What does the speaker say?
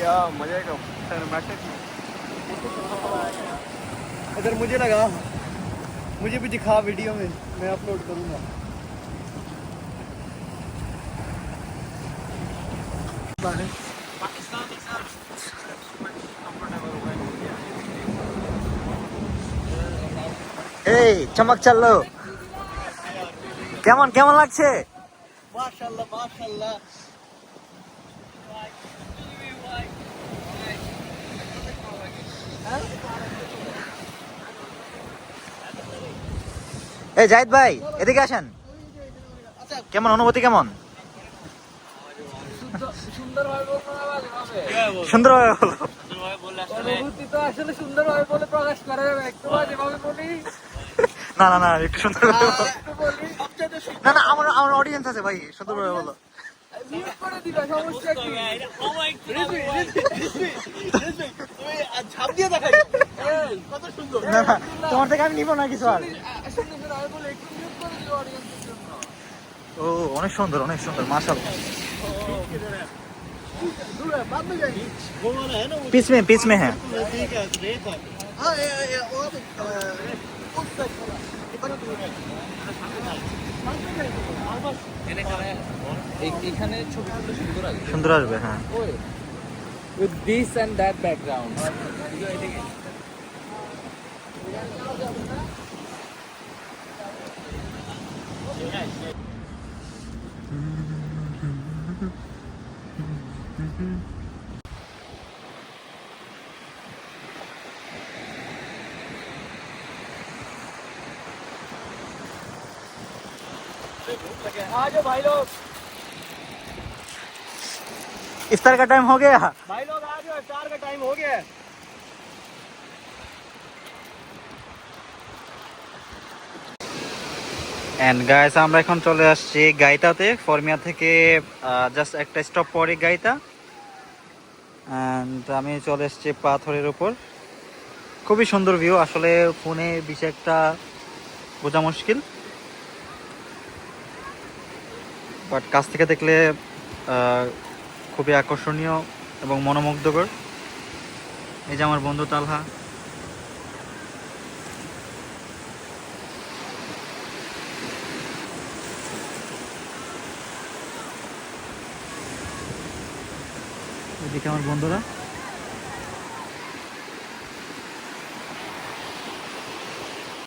क्या मजे का सिनेमैटिक अगर मुझे लगा मुझे भी दिखा वीडियो में मैं अपलोड करूंगा এই চমক চাললো কেমন কেমন লাগছে माशाल्लाह माशाल्लाह এই জাহিদ ভাই এদিকে আসেন। কেমন অনুভূতি কেমন? সুন্দরভাবে বলো আসলে সুন্দরভাবে বলে প্রকাশ করা যাবে একটু যেভাবে বলি। না না না একটু সুন্দর না না আমার আমার অডিয়েন্স আছে ভাই সুন্দরভাবে বলো। মিউট করে দিবা সমস্যা কি? ছাপ দিয়ে দেখাই। কত সুন্দর। না না তোমার থেকে আমি নিবো না কিছু আর। ও অনেক সুন্দর অনেক সুন্দর মার্শাল পিস মে পিস মে হ্যাঁ। সুন্দর আসবে হ্যাঁ। With this and that background भाई लोग इफ्तार का टाइम हो गया। भाई लोग आ जाओ चार का टाइम हो गया। है এন্ড গাইস আমরা এখন চলে আসছি গাইতাতে, ফরমিয়া থেকে জাস্ট একটা স্টপ পরে গাইতা। অ্যান্ড আমি চলে এসেছি পাথরের উপর। খুবই সুন্দর ভিউ আসলে ফোনে বেশি একটা বোঝা মুশকিল। বাট কাছ থেকে দেখলে খুবই আকর্ষণীয় এবং মনোমুগ্ধকর। এই যে আমার বন্ধু তালহা। এদিকে আমার বন্ধুরা।